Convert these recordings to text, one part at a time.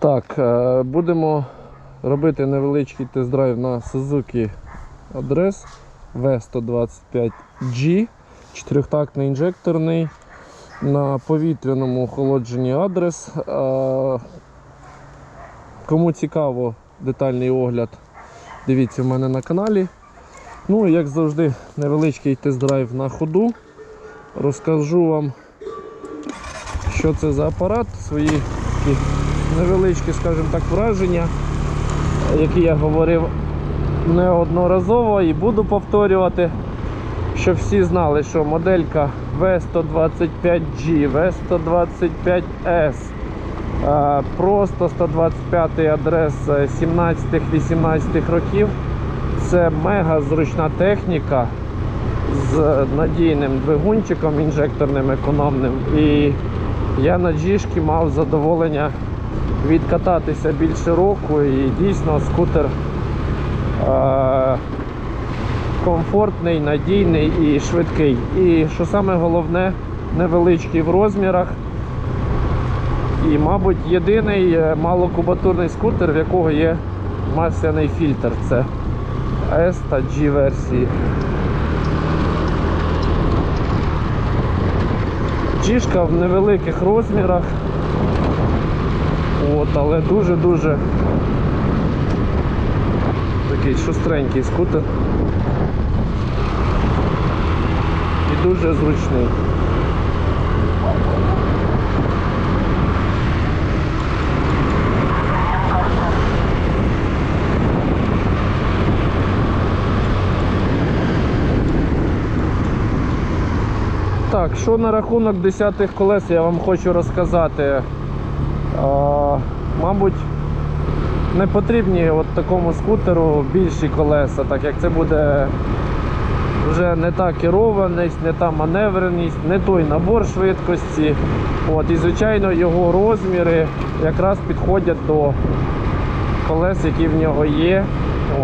Так, е, будемо робити невеличкий тест-драйв на Suzuki Адрес V125G, чотирьохтактний інжекторний на повітряному охолодженні адрес. Е, Кому цікаво детальний огляд, дивіться в мене на каналі. Ну як завжди, невеличкий тест-драйв на ходу. Розкажу вам, що це за апарат, свої такі невеличкі, скажімо так, враження, які я говорив неодноразово і буду повторювати, щоб всі знали, що моделька V125G, V125S, е, просто 125 адрес 17-18 років. Це мега зручна техніка з надійним двигунчиком інжекторним економним. І я на джішки мав задоволення відкататися більше року і дійсно скутер е- комфортний, надійний і швидкий. І що саме головне, невеличкий в розмірах. І, мабуть, єдиний е, малокубатурний скутер, в якого є масляний фільтр. Це S та G версії. Джішка в невеликих розмірах. От, але дуже-дуже такий шустренький скутер. І дуже зручний. Так, що на рахунок десятих колес я вам хочу розказати. Мабуть, не потрібні от такому скутеру більші колеса, так як це буде вже не та керованість, не та маневреність, не той набор швидкості. От, і звичайно його розміри якраз підходять до колес, які в нього є.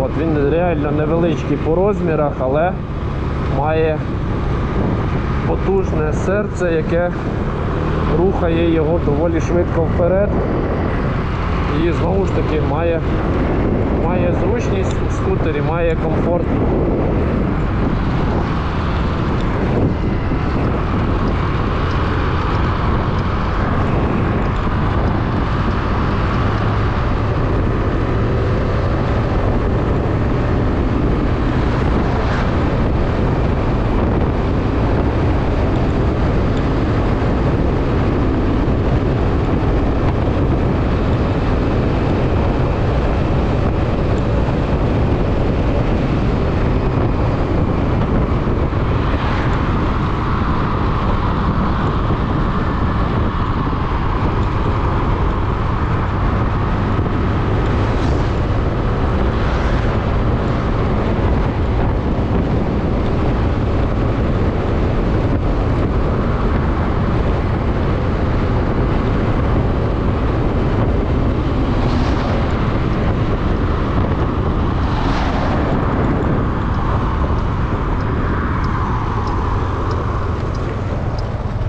От, він реально невеличкий по розмірах, але має потужне серце, яке рухає його доволі швидко вперед. І знову ж таки має, має зручність в скутері, має комфорт.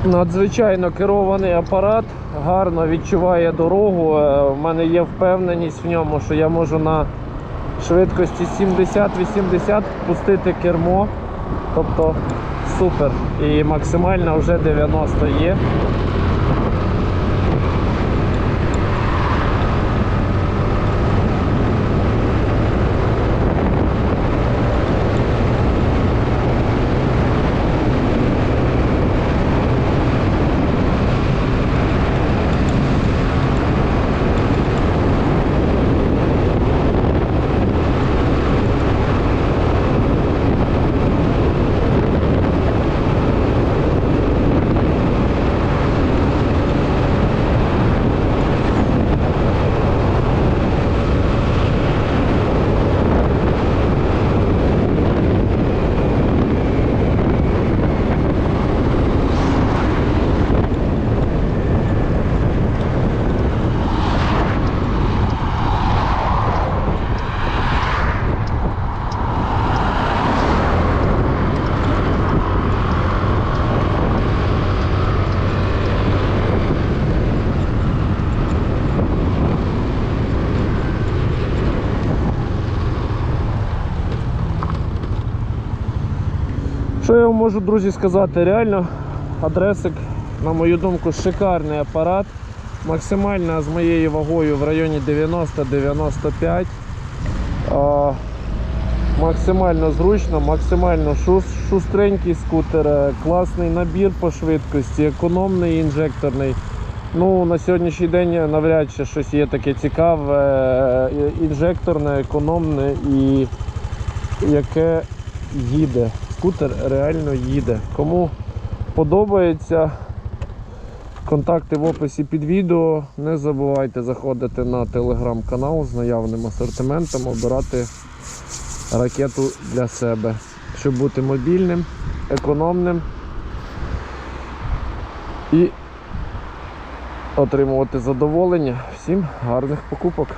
Надзвичайно керований апарат, гарно відчуває дорогу. в У мене є впевненість в ньому, що я можу на швидкості 70-80 пустити кермо. Тобто супер. І максимально вже 90 є. Що я вам можу, друзі, сказати? Реально, адресик, на мою думку, шикарний апарат. Максимально з моєю вагою в районі 90-95. Максимально зручно, максимально шус, шустренький скутер, е, класний набір по швидкості, економний інжекторний. Ну, на сьогоднішній день навряд чи щось є таке цікаве, е, інжекторне, економне і яке їде. Скутер реально їде. Кому подобається, контакти в описі під відео. Не забувайте заходити на телеграм-канал з наявним асортиментом, обирати ракету для себе, щоб бути мобільним, економним і отримувати задоволення. Всім гарних покупок!